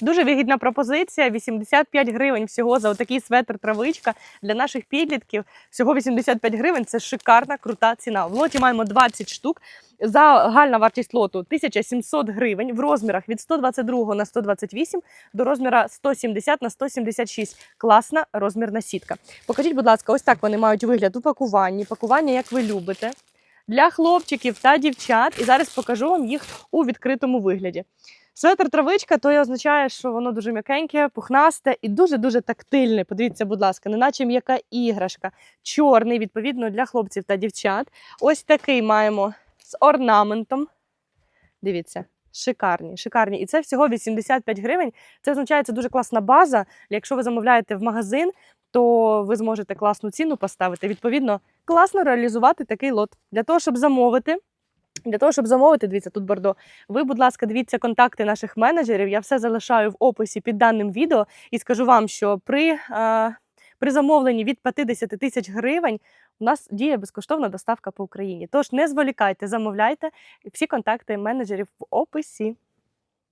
Дуже вигідна пропозиція. 85 гривень всього за отакий светр травичка для наших підлітків. Всього 85 гривень. Це шикарна, крута ціна. В лоті маємо 20 штук. Загальна вартість лоту 1700 гривень в розмірах від 122 на 128 до розміра 170 на 176. Класна розмірна сітка. Покажіть, будь ласка, ось так вони мають вигляд у пакуванні. Пакування, як ви любите. Для хлопчиків та дівчат. І зараз покажу вам їх у відкритому вигляді. Светр травичка, то і означає, що воно дуже м'якеньке, пухнасте і дуже-дуже тактильне. Подивіться, будь ласка, неначе м'яка іграшка. Чорний, відповідно, для хлопців та дівчат. Ось такий маємо з орнаментом. Дивіться, шикарні, шикарні. І це всього 85 гривень. Це означає, це дуже класна база. Якщо ви замовляєте в магазин, то ви зможете класну ціну поставити. Відповідно, класно реалізувати такий лот. Для того, щоб замовити. Для того, щоб замовити, дивіться, тут бордо. Ви, будь ласка, дивіться контакти наших менеджерів. Я все залишаю в описі під даним відео і скажу вам, що при, е, при замовленні від 50 тисяч гривень у нас діє безкоштовна доставка по Україні. Тож не зволікайте, замовляйте. Всі контакти менеджерів в описі.